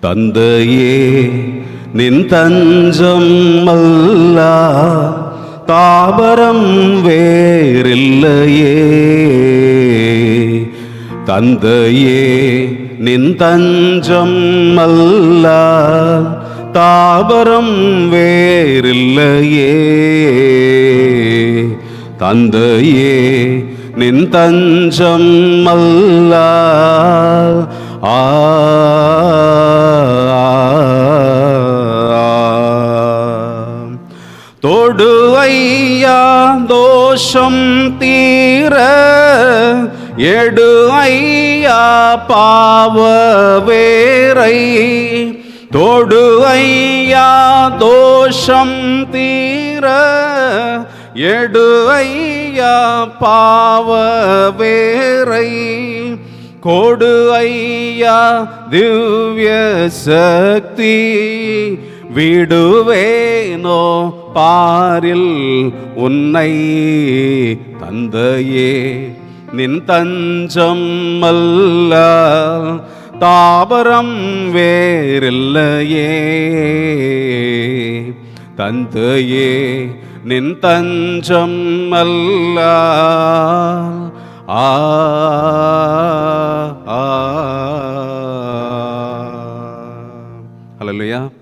தந்தையே நின் தஞ்சம் அல்ல தாபரம் வேறில்லையே. தந்தையே நின் தஞ்சம் அல்ல தாபரம் வேறில்லையே. தந்தையே நின் தஞ்சம் அல்லா ஆ தொடு ஐயா தோஷம் தீர எடு ஐயா பாவ வேரை. தொடு ஐயா தோஷம் தீர எடு ஐயா பாவ வேரை. கொடு ஐயா திவ்ய சக்தி. விடுவேனோ பாரில் உன்னை தந்தையே. நின் தஞ்சம் அல்ல தாபரம் வேறில்லையே. தந்தையே நின் தஞ்சம் அல்ல ஆ Hallelujah.